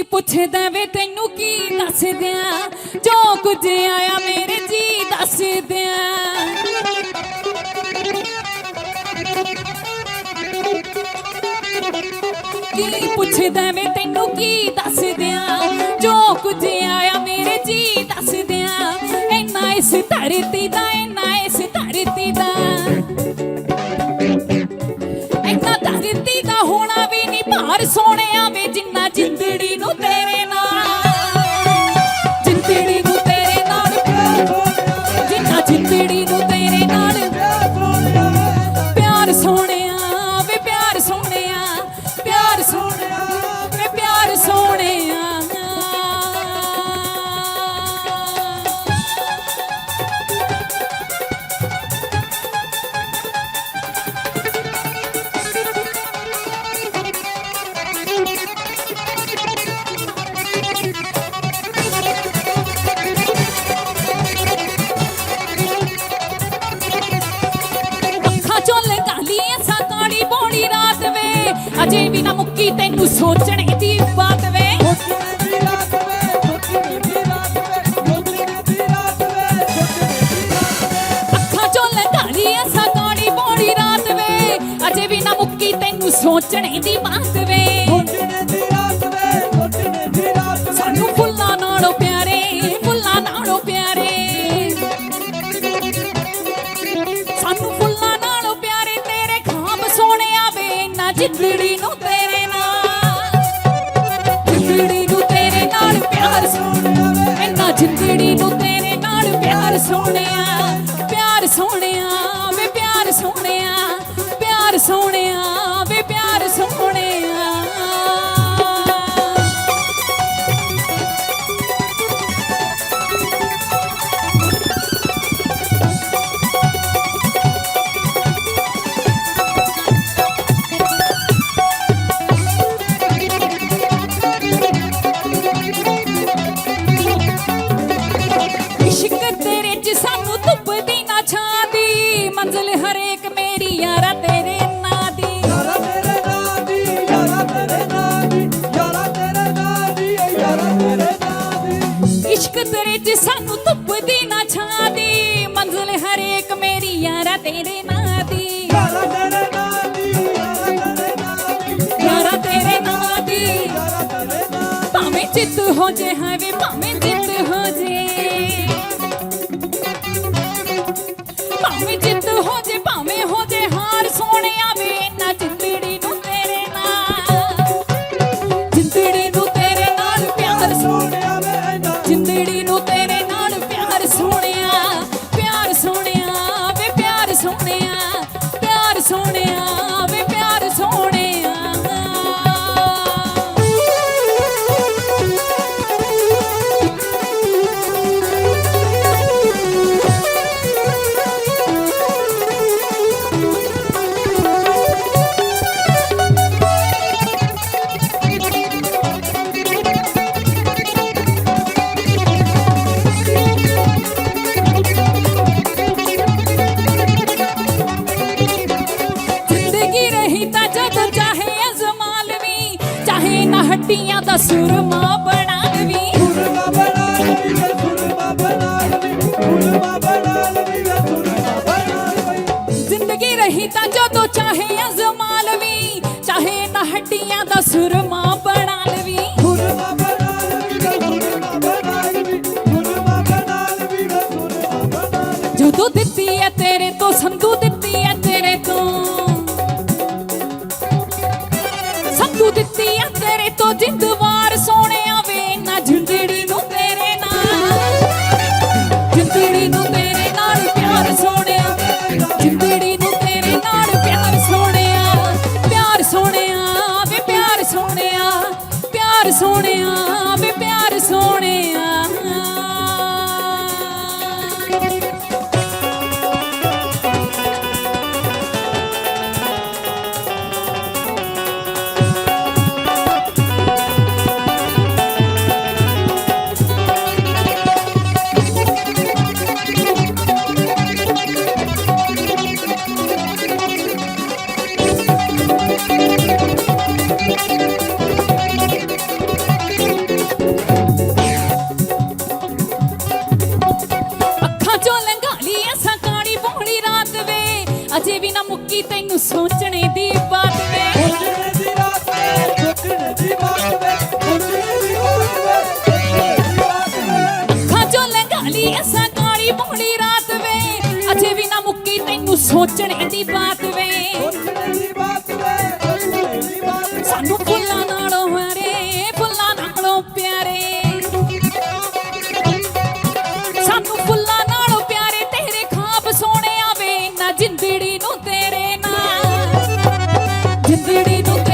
ਕੀ ਪੁੱਛਦਾ ਵੇ ਤੈਨੂੰ ਕੀ ਦੱਸ ਦਿਆਂ ਜੋ ਕੁਝ ਆਇਆ ਮੇਰੇ ਜੀ ਦੱਸ ਦਿਆਂ ਕੀ ਪੁੱਛਦਾ ਵੇ ਤੈਨੂੰ ਕੀ ਦੱਸ ਦਿਆਂ ਜੋ ਕੁਝ ਆਇਆ ਮੇਰੇ ਜੀ ਦੱਸ ਦਿਆਂ ਇੰਨਾ ਇਸ ਧਰਤੀ ਦਾ, ਇੰਨਾ ਅਜੇ ਵੀ ਨਾ ਮੁੱਕੀ ਤੈਨੂੰ ਸੋਚਣੇ ਦੀ ਬਾਤ ਵੇ। ਅੱਖਾਂ ਚੋਂ ਲਗਾ ਲਈ ਐਸਾ ਕਾਲੀ ਰਾਤ ਵੇ। ਅਜੇ ਵੀ ਨਾ ਮੁੱਕੀ ਤੈਨੂੰ ਸੋਚਣ ਦੀ ਬਾਤ ਵੇ। ਵੇ ਨੂੰ ਤੇਰੇ ਨਾਲ ਜਿੰਦੜੀ ਨੂੰ ਤੇਰੇ ਨਾਲ ਪਿਆਰ ਸੋਹਣਿਆ, ਇੰਨਾ ਜਿੰਦੜੀ ਨੂੰ ਤੇਰੇ ਨਾਲ ਪਿਆਰ ਸੋਹਣਿਆ ਪਿਆਰ ਸੋਹਣਿਆ ਵੇ ਪਿਆਰ ਸੋਹਣਿਆ ਪਿਆਰ ਸੋਹਣਿਆ। ਜਿੱਤ ਹੋ ਜੇ ਹਾਵੇ ਭਾਵੇਂ ਜਿੱਤ ਹੋ ਜੇ। ਸੁਰਮਾ ਬਣਾ ਲਵੀਂ ਜ਼ਿੰਦਗੀ ਰਹੀ ਤਾਂ ਜਦੋਂ ਚਾਹੇ ਅਜ਼ਮਾ ਲਵੀਂ ਚਾਹੇ ਨਾ ਹੱਡੀਆਂ ਦਾ ਸੁਰਮਾ ਬਣਾ Querido te ਲੱਗੀ ਤੈਨੂੰ ਸੋਚਣੇ ਦੀ ਬਾਤ ਵੇ। ਖਾਜੋ ਲੰਘਾ ਲਈ ਅਸਾਂ ਕਾਲੀ ਬੋਲੀ ਰਾਤ ਵੇ। ਅਜੇ ਵੀ ਨਾ ਮੁੱਕੀ ਤੈਨੂੰ ਸੋਚਣੇ ਦੀ ਬਾਤ ਵੇ। ਸਾਨੂੰ 手すり